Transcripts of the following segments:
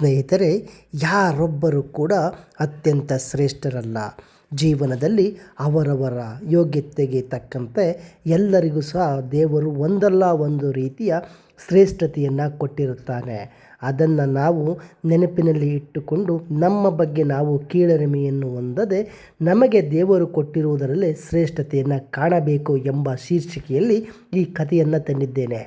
ಸ್ನೇಹಿತರೆ, ಯಾರೊಬ್ಬರು ಕೂಡ ಅತ್ಯಂತ ಶ್ರೇಷ್ಠರಲ್ಲ. ಜೀವನದಲ್ಲಿ ಅವರವರ ಯೋಗ್ಯತೆಗೆ ತಕ್ಕಂತೆ ಎಲ್ಲರಿಗೂ ಸಹ ದೇವರು ಒಂದಲ್ಲ ಒಂದು ರೀತಿಯ ಶ್ರೇಷ್ಠತೆಯನ್ನು ಕೊಟ್ಟಿರುತ್ತಾನೆ. ಅದನ್ನು ನಾವು ನೆನಪಿನಲ್ಲಿ ಇಟ್ಟುಕೊಂಡು ನಮ್ಮ ಬಗ್ಗೆ ನಾವು ಕೀಳರಿಮೆಯನ್ನು ಹೊಂದದೆ ನಮಗೆ ದೇವರು ಕೊಟ್ಟಿರುವುದರಲ್ಲಿ ಶ್ರೇಷ್ಠತೆಯನ್ನು ಕಾಣಬೇಕು ಎಂಬ ಶೀರ್ಷಿಕೆಯಲ್ಲಿ ಈ ಕಥೆಯನ್ನು ತಂದಿದ್ದೇನೆ.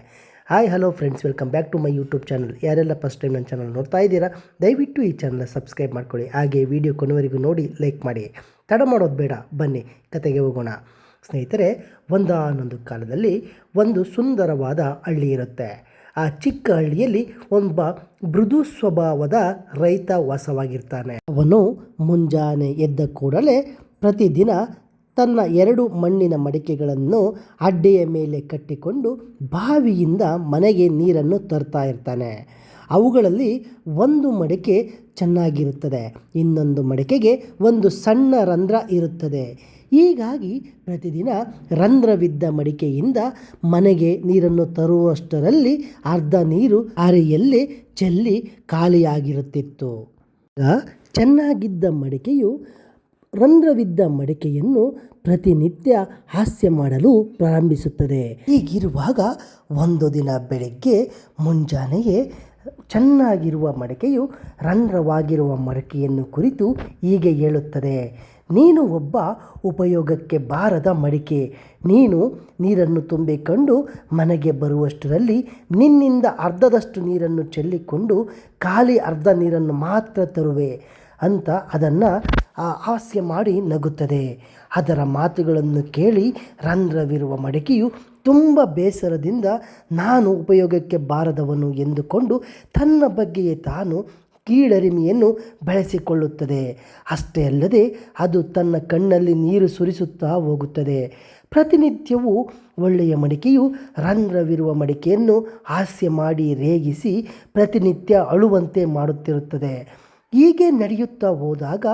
Hi hello friends welcome back to my YouTube channel ಯಾರೆಲ್ಲ ಫಸ್ಟ್ ಟೈಮ್ ನನ್ನ ಚಾನಲ್ ನೋಡ್ತಾ ಇದ್ದೀರಾ, ದಯವಿಟ್ಟು ಈ ಚಾನಲ್ ಸಬ್ಸ್ಕ್ರೈಬ್ ಮಾಡ್ಕೊಳ್ಳಿ. ಹಾಗೆ ವಿಡಿಯೋ ಕೊನೆವರೆಗೂ ನೋಡಿ ಲೈಕ್ ಮಾಡಿ. ತಡ ಮಾಡೋದು ಬೇಡ. ಬನ್ನಿ, ಕತೆಗೆ ಹೋಗೋಣ. ಸ್ನೇಹಿತರೆ, ಒಂದಾನೊಂದು ಕಾಲದಲ್ಲಿ ಒಂದು ಸುಂದರವಾದ ಹಳ್ಳಿ ಇರುತ್ತೆ. ಆ ಚಿಕ್ಕ ಹಳ್ಳಿಯಲ್ಲಿ ಒಬ್ಬ ಮೃದು ಸ್ವಭಾವದ ರೈತ ವಾಸವಾಗಿರ್ತಾನೆ. ಅವನು ಮುಂಜಾನೆ ಎದ್ದ ಕೂಡಲೇ ಪ್ರತಿದಿನ ತನ್ನ ಎರಡು ಮಣ್ಣಿನ ಮಡಿಕೆಗಳನ್ನು ಅಡ್ಡೆಯ ಮೇಲೆ ಕಟ್ಟಿಕೊಂಡು ಬಾವಿಯಿಂದ ಮನೆಗೆ ನೀರನ್ನು ತರ್ತಾ ಇರ್ತಾನೆ. ಅವುಗಳಲ್ಲಿ ಒಂದು ಮಡಿಕೆ ಚೆನ್ನಾಗಿರುತ್ತದೆ, ಇನ್ನೊಂದು ಮಡಿಕೆಗೆ ಒಂದು ಸಣ್ಣ ರಂಧ್ರ ಇರುತ್ತದೆ. ಹೀಗಾಗಿ ಪ್ರತಿದಿನ ರಂಧ್ರವಿದ್ದ ಮಡಿಕೆಯಿಂದ ಮನೆಗೆ ನೀರನ್ನು ತರುವಷ್ಟರಲ್ಲಿ ಅರ್ಧ ನೀರು ಅರೆಯಲ್ಲಿ ಚೆಲ್ಲಿ ಖಾಲಿಯಾಗಿರುತ್ತಿತ್ತು. ಚೆನ್ನಾಗಿದ್ದ ಮಡಿಕೆಯು ರಂಧ್ರವಿದ್ದ ಮಡಿಕೆಯನ್ನು ಪ್ರತಿನಿತ್ಯ ಹಾಸ್ಯ ಮಾಡಲು ಪ್ರಾರಂಭಿಸುತ್ತದೆ. ಹೀಗಿರುವಾಗ ಒಂದು ದಿನ ಬೆಳಗ್ಗೆ ಮುಂಜಾನೆಯೇ ಚೆನ್ನಾಗಿರುವ ಮಡಿಕೆಯು ರಂಧ್ರವಾಗಿರುವ ಮಡಿಕೆಯನ್ನು ಕುರಿತು ಹೀಗೆ ಹೇಳುತ್ತದೆ. ನೀನು ಒಬ್ಬ ಉಪಯೋಗಕ್ಕೆ ಬಾರದ ಮಡಿಕೆ. ನೀನು ನೀರನ್ನು ತುಂಬಿಕೊಂಡು ಮನೆಗೆ ಬರುವಷ್ಟರಲ್ಲಿ ನಿನ್ನಿಂದ ಅರ್ಧದಷ್ಟು ನೀರನ್ನು ಚೆಲ್ಲಿಕೊಂಡು ಖಾಲಿ ಅರ್ಧ ನೀರನ್ನು ಮಾತ್ರ ತರುವೆ ಅಂತ ಅದನ್ನು ಹಾಸ್ಯ ಮಾಡಿ ನಗುತ್ತದೆ. ಅದರ ಮಾತುಗಳನ್ನು ಕೇಳಿ ರಂಧ್ರವಿರುವ ಮಡಿಕೆಯು ತುಂಬ ಬೇಸರದಿಂದ, ನಾನು ಉಪಯೋಗಕ್ಕೆ ಬಾರದವನು ಎಂದುಕೊಂಡು ತನ್ನ ಬಗ್ಗೆಯೇ ತಾನು ಕೀಳರಿಮೆಯನ್ನು ಬೆಳೆಸಿಕೊಳ್ಳುತ್ತದೆ. ಅಷ್ಟೇ ಅಲ್ಲದೆ ಅದು ತನ್ನ ಕಣ್ಣಲ್ಲಿ ನೀರು ಸುರಿಸುತ್ತಾ ಹೋಗುತ್ತದೆ. ಪ್ರತಿನಿತ್ಯವೂ ಒಳ್ಳೆಯ ಮಡಿಕೆಯು ರಂಧ್ರವಿರುವ ಮಡಿಕೆಯನ್ನು ಹಾಸ್ಯ ಮಾಡಿ ರೇಗಿಸಿ ಪ್ರತಿನಿತ್ಯ ಅಳುವಂತೆ ಮಾಡುತ್ತಿರುತ್ತದೆ. ಹೀಗೆ ನಡೆಯುತ್ತಾ ಹೋದಾಗ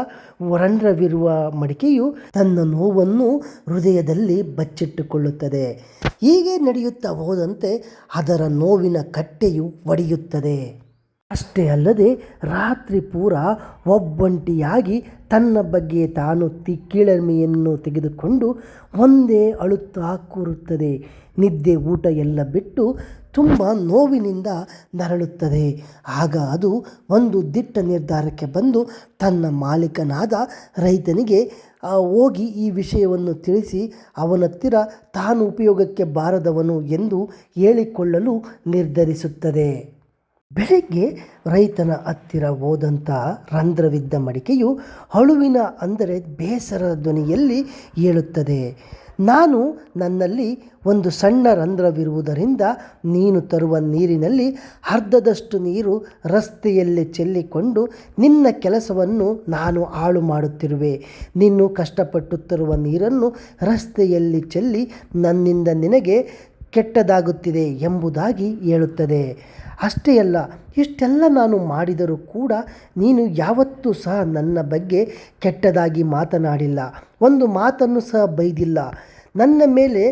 ವರಂಧ್ರವಿರುವ ಮಡಿಕೆಯು ತನ್ನ ನೋವನ್ನು ಹೃದಯದಲ್ಲಿ ಬಚ್ಚಿಟ್ಟುಕೊಳ್ಳುತ್ತದೆ. ಹೀಗೆ ನಡೆಯುತ್ತಾ ಹೋದಂತೆ ಅದರ ನೋವಿನ ಕಟ್ಟೆಯು ಒಡೆಯುತ್ತದೆ. ಅಷ್ಟೇ ಅಲ್ಲದೆ ರಾತ್ರಿ ಪೂರ ಒಬ್ಬಂಟಿಯಾಗಿ ತನ್ನ ಬಗ್ಗೆ ತಾನು ತಿ ಕೀಳರಿಮೆಯನ್ನು ತೆಗೆದುಕೊಂಡು ಒಂದೇ ಅಳುತ್ತಾ ಕೂರುತ್ತದೆ. ನಿದ್ದೆ ಊಟ ಎಲ್ಲ ಬಿಟ್ಟು ತುಂಬ ನೋವಿನಿಂದ ನರಳುತ್ತದೆ. ಆಗ ಅದು ಒಂದು ದಿಟ್ಟ ನಿರ್ಧಾರಕ್ಕೆ ಬಂದು ತನ್ನ ಮಾಲೀಕನಾದ ರೈತನಿಗೆ ಹೋಗಿ ಈ ವಿಷಯವನ್ನು ತಿಳಿಸಿ ಅವನತ್ತಿರ ತಾನು ಉಪಯೋಗಕ್ಕೆ ಬಾರದವನು ಎಂದು ಹೇಳಿಕೊಳ್ಳಲು ನಿರ್ಧರಿಸುತ್ತದೆ. ಬೆಳಗ್ಗೆ ರೈತನ ಹತ್ತಿರ ಹೋದಂಥ ರಂಧ್ರವಿದ್ದ ಮಡಿಕೆಯು ಅಳುವಿನ ಅಂದರೆ ಬೇಸರದ ಧ್ವನಿಯಲ್ಲಿ ಹೇಳುತ್ತದೆ ನಾನು ನನ್ನಲ್ಲಿ ಒಂದು ಸಣ್ಣ ರಂಧ್ರವಿರುವುದರಿಂದ ನೀನು ತರುವ ನೀರಿನಲ್ಲಿ ಅರ್ಧದಷ್ಟು ನೀರು ರಸ್ತೆಯಲ್ಲಿ ಚೆಲ್ಲಿಕೊಂಡು ನಿನ್ನ ಕೆಲಸವನ್ನು ನಾನು ಹಾಳು ಮಾಡುತ್ತಿರುವೆ. ನೀನು ಕಷ್ಟಪಟ್ಟು ತರುವ ನೀರನ್ನು ರಸ್ತೆಯಲ್ಲಿ ಚೆಲ್ಲಿ ನನ್ನಿಂದ ನಿನಗೆ ಕೆಟ್ಟದಾಗುತ್ತಿದೆ ಎಂಬುದಾಗಿ ಹೇಳುತ್ತದೆ. ಅಷ್ಟೇ ಅಲ್ಲ, ಇಷ್ಟೆಲ್ಲ ನಾನು ಮಾಡಿದರೂ ಕೂಡ ನೀನು ಯಾವತ್ತೂ ಸಹ ನನ್ನ ಬಗ್ಗೆ ಕೆಟ್ಟದಾಗಿ ಮಾತನಾಡಿಲ್ಲ. ಒಂದು ಮಾತನ್ನು ಸಹ ಬೈದಿಲ್ಲ. ನನ್ನ ಮೇಲೆ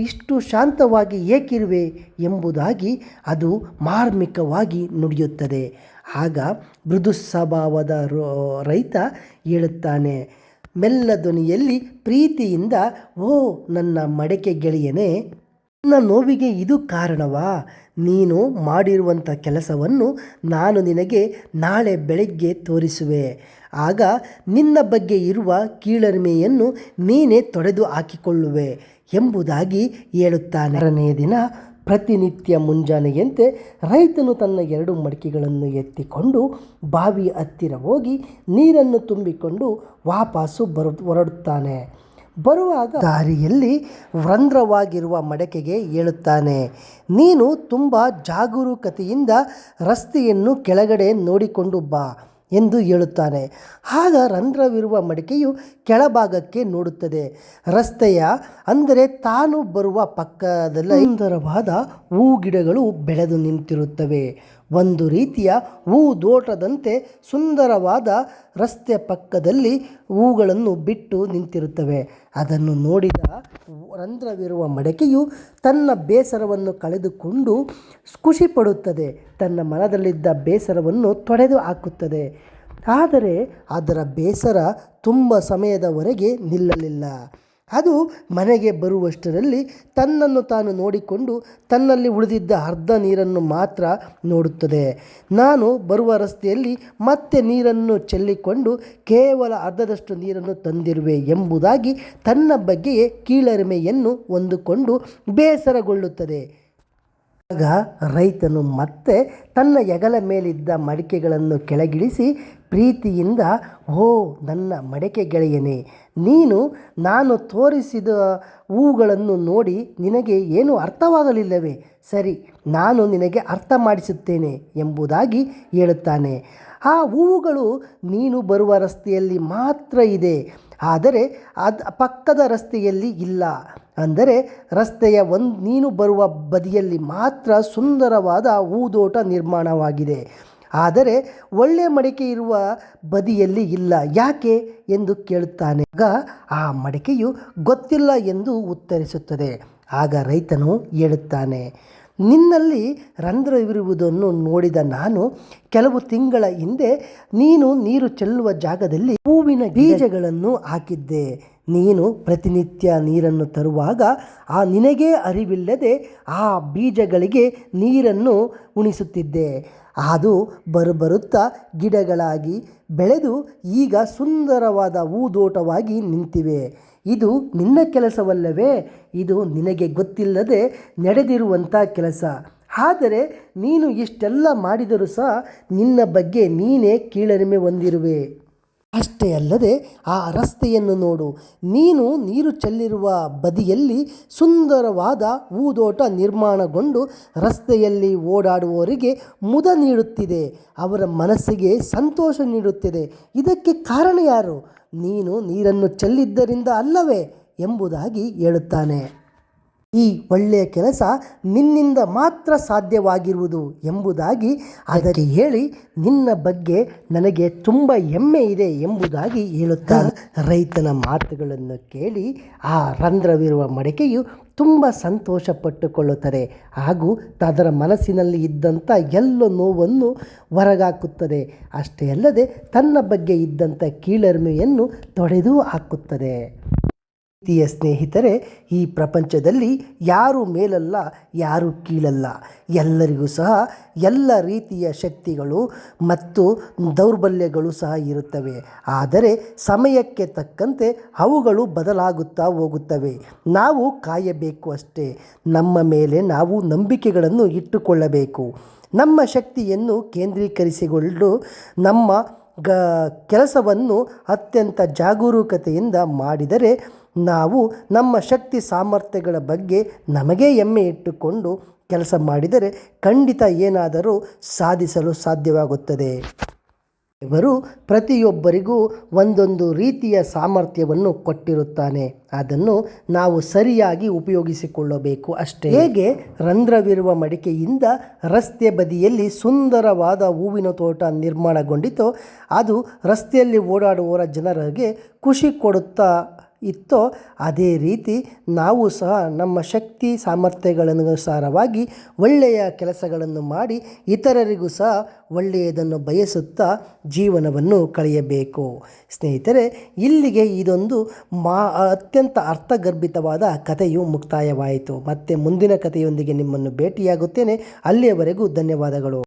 ಇಷ್ಟು ಶಾಂತವಾಗಿ ಏಕಿರುವೆ ಎಂಬುದಾಗಿ ಅದು ಮಾರ್ಮಿಕವಾಗಿ ನುಡಿಯುತ್ತದೆ. ಆಗ ಮೃದು ಸ್ವಭಾವದ ರೈತ ಹೇಳುತ್ತಾನೆ, ಮೆಲ್ಲ ಧ್ವನಿಯಲ್ಲಿ ಪ್ರೀತಿಯಿಂದ ಓ ನನ್ನ ಮಡಕೆ ಗೆಳೆಯನೇ ನನ್ನ ನೋವಿಗೆ ಇದು ಕಾರಣವಾ? ನೀನು ಮಾಡಿರುವಂಥ ಕೆಲಸವನ್ನು ನಾನು ನಿನಗೆ ನಾಳೆ ಬೆಳಗ್ಗೆ ತೋರಿಸುವೆ. ಆಗ ನಿನ್ನ ಬಗ್ಗೆ ಇರುವ ಕೀಳರಿಮೆಯನ್ನು ನೀನೇ ತೊಡೆದು ಹಾಕಿಕೊಳ್ಳುವೆ ಎಂಬುದಾಗಿ ಹೇಳುತ್ತಾನೆ. ಎರಡನೆಯ ದಿನ ಪ್ರತಿನಿತ್ಯ ಮುಂಜಾನೆಯಂತೆ ರೈತನು ತನ್ನ ಎರಡು ಮಡಿಕೆಗಳನ್ನು ಎತ್ತಿಕೊಂಡು ಬಾವಿ ಹತ್ತಿರ ಹೋಗಿ ನೀರನ್ನು ತುಂಬಿಕೊಂಡು ವಾಪಸ್ಸು ಬರು, ಹೊರಡುತ್ತಾನೆ. ಬರುವಾಗ ದಾರಿಯಲ್ಲಿ ರಂಧ್ರವಾಗಿರುವ ಮಡಕೆಗೆ ಹೇಳುತ್ತಾನೆ ನೀನು ತುಂಬ ಜಾಗರೂಕತೆಯಿಂದ ರಸ್ತೆಯನ್ನು ಕೆಳಗಡೆ ನೋಡಿಕೊಂಡು ಬಾ ಎಂದು ಹೇಳುತ್ತಾನೆ ಆಗ ರಂಧ್ರವಿರುವ ಮಡಿಕೆಯು ಕೆಳಭಾಗಕ್ಕೆ ನೋಡುತ್ತದೆ. ರಸ್ತೆಯ ಅಂದರೆ ತಾನು ಬರುವ ಪಕ್ಕದಲ್ಲಿ ಸುಂದರವಾದ ಹೂ ಗಿಡಗಳು ಬೆಳೆದು ನಿಂತಿರುತ್ತವೆ. ಒಂದು ರೀತಿಯ ಹೂದೋಟದಂತೆ ಸುಂದರವಾದ ರಸ್ತೆ ಪಕ್ಕದಲ್ಲಿ ಹೂಗಳನ್ನು ಬಿಟ್ಟು ನಿಂತಿರುತ್ತವೆ. ಅದನ್ನು ನೋಡಿದ ರಂಧ್ರವಿರುವ ಮಡಕೆಯು ತನ್ನ ಬೇಸರವನ್ನು ಕಳೆದುಕೊಂಡು ಖುಷಿಪಡುತ್ತದೆ. ತನ್ನ ಮನದಲ್ಲಿದ್ದ ಬೇಸರವನ್ನು ತೊಡೆದು ಹಾಕುತ್ತದೆ. ಆದರೆ ಅದರ ಬೇಸರ ತುಂಬ ಸಮಯದವರೆಗೆ ನಿಲ್ಲಲಿಲ್ಲ. ಅದು ಮನೆಗೆ ಬರುವಷ್ಟರಲ್ಲಿ ತನ್ನನ್ನು ತಾನು ನೋಡಿಕೊಂಡು ತನ್ನಲ್ಲಿ ಉಳಿದಿದ್ದ ಅರ್ಧ ನೀರನ್ನು ಮಾತ್ರ ನೋಡುತ್ತದೆ. ನಾನು ಬರುವ ರಸ್ತೆಯಲ್ಲಿ ಮತ್ತೆ ನೀರನ್ನು ಚೆಲ್ಲಿಕೊಂಡು ಕೇವಲ ಅರ್ಧದಷ್ಟು ನೀರನ್ನು ತಂದಿರುವೆ ಎಂಬುದಾಗಿ ತನ್ನ ಬಗ್ಗೆಯೇ ಕೀಳರಿಮೆಯನ್ನು ಹೊಂದಿಕೊಂಡು ಬೇಸರಗೊಳ್ಳುತ್ತದೆ. ಆಗ ರೈತನು ಮತ್ತೆ ತನ್ನ ಎಗಲ ಮೇಲಿದ್ದ ಮಡಿಕೆಗಳನ್ನು ಕೆಳಗಿಳಿಸಿ ಪ್ರೀತಿಯಿಂದ, ಓ, ನನ್ನ ಮಡಿಕೆ ಗೆಳೆಯನೇ ನೀನು ನಾನು ತೋರಿಸಿದ ಹೂವುಗಳನ್ನು ನೋಡಿ ನಿನಗೆ ಏನೂ ಅರ್ಥವಾಗಲಿಲ್ಲವೇ? ಸರಿ, ನಾನು ನಿನಗೆ ಅರ್ಥ ಮಾಡಿಸುತ್ತೇನೆ ಎಂಬುದಾಗಿ ಹೇಳುತ್ತಾನೆ. ಆ ಹೂವುಗಳು ನೀನು ಬರುವ ರಸ್ತೆಯಲ್ಲಿ ಮಾತ್ರ ಇದೆ, ಆದರೆ ಅದು ಪಕ್ಕದ ರಸ್ತೆಯಲ್ಲಿ ಇಲ್ಲ. ಅಂದರೆ ರಸ್ತೆಯ ಒಂದು ನೀನು ಬರುವ ಬದಿಯಲ್ಲಿ ಮಾತ್ರ ಸುಂದರವಾದ ಹೂದೋಟ ನಿರ್ಮಾಣವಾಗಿದೆ. ಆದರೆ ಒಳ್ಳೆಯ ಮಡಿಕೆ ಇರುವ ಬದಿಯಲ್ಲಿ ಇಲ್ಲ. ಯಾಕೆ ಎಂದು ಕೇಳುತ್ತಾನೆ. ಆಗ ಆ ಮಡಿಕೆಯು ಗೊತ್ತಿಲ್ಲ ಎಂದು ಉತ್ತರಿಸುತ್ತದೆ. ಆಗ ರೈತನು ಹೇಳುತ್ತಾನೆ, ನಿನ್ನಲ್ಲಿ ರಂಧ್ರವಿರುವುದನ್ನು ನೋಡಿದ ನಾನು ಕೆಲವು ತಿಂಗಳ ಹಿಂದೆ ನೀನು ನೀರು ಚೆಲ್ಲುವ ಜಾಗದಲ್ಲಿ ಹೂವಿನ ಬೀಜಗಳನ್ನು ಹಾಕಿದ್ದೆ. ನೀನು ಪ್ರತಿನಿತ್ಯ ನೀರನ್ನು ತರುವಾಗ ಆ ನಿನಗೇ ಅರಿವಿಲ್ಲದೆ ಆ ಬೀಜಗಳಿಗೆ ನೀರನ್ನು ಉಣಿಸುತ್ತಿದ್ದೆ. ಅದು ಬರುಬರುತ್ತಾ ಗಿಡಗಳಾಗಿ ಬೆಳೆದು ಈಗ ಸುಂದರವಾದ ಹೂದೋಟವಾಗಿ ನಿಂತಿವೆ. ಇದು ನಿನ್ನ ಕೆಲಸವಲ್ಲವೇ? ಇದು ನಿನಗೆ ಗೊತ್ತಿಲ್ಲದೆ ನಡೆದಿರುವಂಥ ಕೆಲಸ. ಆದರೆ ನೀನು ಇಷ್ಟೆಲ್ಲ ಮಾಡಿದರೂ ಸಹ ನಿನ್ನ ಬಗ್ಗೆ ನೀನೇ ಕೀಳರಿಮೆ ಹೊಂದಿರುವೆ. ಅಷ್ಟೇ ಅಲ್ಲದೆ ಆ ರಸ್ತೆಯನ್ನು ನೋಡು. ನೀನು ನೀರು ಚೆಲ್ಲಿರುವ ಬದಿಯಲ್ಲಿ ಸುಂದರವಾದ ಊದೋಟ ನಿರ್ಮಾಣಗೊಂಡು ರಸ್ತೆಯಲ್ಲಿ ಓಡಾಡುವವರಿಗೆ ಮುದ ನೀಡುತ್ತಿದೆ. ಅವರ ಮನಸ್ಸಿಗೆ ಸಂತೋಷ ನೀಡುತ್ತಿದೆ. ಇದಕ್ಕೆ ಕಾರಣ ಯಾರು? ನೀನು ನೀರನ್ನು ಚೆಲ್ಲಿದ್ದರಿಂದ ಅಲ್ಲವೇ ಎಂಬುದಾಗಿ ಹೇಳುತ್ತಾನೆ. ಈ ಒಳ್ಳೆಯ ಕೆಲಸ ನಿನ್ನಿಂದ ಮಾತ್ರ ಸಾಧ್ಯವಾಗಿರುವುದು ಎಂಬುದಾಗಿ ಅದಕ್ಕೆ ಹೇಳಿ ನಿನ್ನ ಬಗ್ಗೆ ನನಗೆ ತುಂಬ ಹೆಮ್ಮೆ ಇದೆ ಎಂಬುದಾಗಿ ಹೇಳುತ್ತಾ ರೈತನ ಮಾತುಗಳನ್ನು ಕೇಳಿ ಆ ರಂಧ್ರವಿರುವ ಮಡಿಕೆಯು ತುಂಬ ಸಂತೋಷ ಪಟ್ಟುಕೊಳ್ಳುತ್ತದೆ ಹಾಗೂ ಅದರ ಮನಸ್ಸಿನಲ್ಲಿ ಇದ್ದಂಥ ಎಲ್ಲ ನೋವನ್ನು ಹೊರಗಾಕುತ್ತದೆ. ಅಷ್ಟೇ ಅಲ್ಲದೆ ತನ್ನ ಬಗ್ಗೆ ಇದ್ದಂಥ ಕೀಳರಿಮೆಯನ್ನು ತೊಡೆದು ಹಾಕುತ್ತದೆ. ಪ್ರೀತಿಯ ಸ್ನೇಹಿತರೆ, ಈ ಪ್ರಪಂಚದಲ್ಲಿ ಯಾರು ಮೇಲಲ್ಲ, ಯಾರು ಕೀಳಲ್ಲ. ಎಲ್ಲರಿಗೂ ಸಹ ಎಲ್ಲ ರೀತಿಯ ಶಕ್ತಿಗಳು ಮತ್ತು ದೌರ್ಬಲ್ಯಗಳು ಸಹ ಇರುತ್ತವೆ. ಆದರೆ ಸಮಯಕ್ಕೆ ತಕ್ಕಂತೆ ಅವುಗಳು ಬದಲಾಗುತ್ತಾ ಹೋಗುತ್ತವೆ. ನಾವು ಕಾಯಬೇಕು ಅಷ್ಟೇ. ನಮ್ಮ ಮೇಲೆ ನಾವು ನಂಬಿಕೆಗಳನ್ನು ಇಟ್ಟುಕೊಳ್ಳಬೇಕು. ನಮ್ಮ ಶಕ್ತಿಯನ್ನು ಕೇಂದ್ರೀಕರಿಸಿಕೊಂಡು ನಮ್ಮ ಗ, ಕೆಲಸವನ್ನು ಅತ್ಯಂತ ಜಾಗರೂಕತೆಯಿಂದ ಮಾಡಿದರೆ ನಾವು ನಮ್ಮ ಶಕ್ತಿ ಸಾಮರ್ಥ್ಯಗಳ ಬಗ್ಗೆ ನಮಗೇ ಹೆಮ್ಮೆ ಇಟ್ಟುಕೊಂಡು ಕೆಲಸ ಮಾಡಿದರೆ ಖಂಡಿತ ಏನಾದರೂ ಸಾಧಿಸಲು ಸಾಧ್ಯವಾಗುತ್ತದೆ. ಇವರು ಪ್ರತಿಯೊಬ್ಬರಿಗೂ ಒಂದೊಂದು ರೀತಿಯ ಸಾಮರ್ಥ್ಯವನ್ನು ಕೊಟ್ಟಿರುತ್ತಾನೆ. ಅದನ್ನು ನಾವು ಸರಿಯಾಗಿ ಉಪಯೋಗಿಸಿಕೊಳ್ಳಬೇಕು ಅಷ್ಟೇ. ಹೇಗೆ? ರಂಧ್ರವಿರುವ ಮಡಿಕೆಯಿಂದ ರಸ್ತೆ ಬದಿಯಲ್ಲಿ ಸುಂದರವಾದ ಹೂವಿನ ತೋಟ ನಿರ್ಮಾಣಗೊಂಡಿತೋ. ಅದು ರಸ್ತೆಯಲ್ಲಿ ಓಡಾಡುವವರ ಜನರಿಗೆ ಖುಷಿ ಕೊಡುತ್ತಾ ಇತ್ತೋ ಅದೇ ರೀತಿ ನಾವು ಸಹ ನಮ್ಮ ಶಕ್ತಿ ಸಾಮರ್ಥ್ಯಗಳನುಸಾರವಾಗಿ ಒಳ್ಳೆಯ ಕೆಲಸಗಳನ್ನು ಮಾಡಿ ಇತರರಿಗೂ ಸಹ ಒಳ್ಳೆಯದನ್ನು ಬಯಸುತ್ತಾ ಜೀವನವನ್ನು ಕಳೆಯಬೇಕು. ಸ್ನೇಹಿತರೆ, ಇಲ್ಲಿಗೆ ಇದೊಂದು ಮಾ ಅತ್ಯಂತ ಅರ್ಥಗರ್ಭಿತವಾದ ಕಥೆಯು ಮುಕ್ತಾಯವಾಯಿತು. ಮತ್ತೆ ಮುಂದಿನ ಕಥೆಯೊಂದಿಗೆ ನಿಮ್ಮನ್ನು ಭೇಟಿಯಾಗುತ್ತೇನೆ. ಅಲ್ಲಿಯವರೆಗೂ ಧನ್ಯವಾದಗಳು.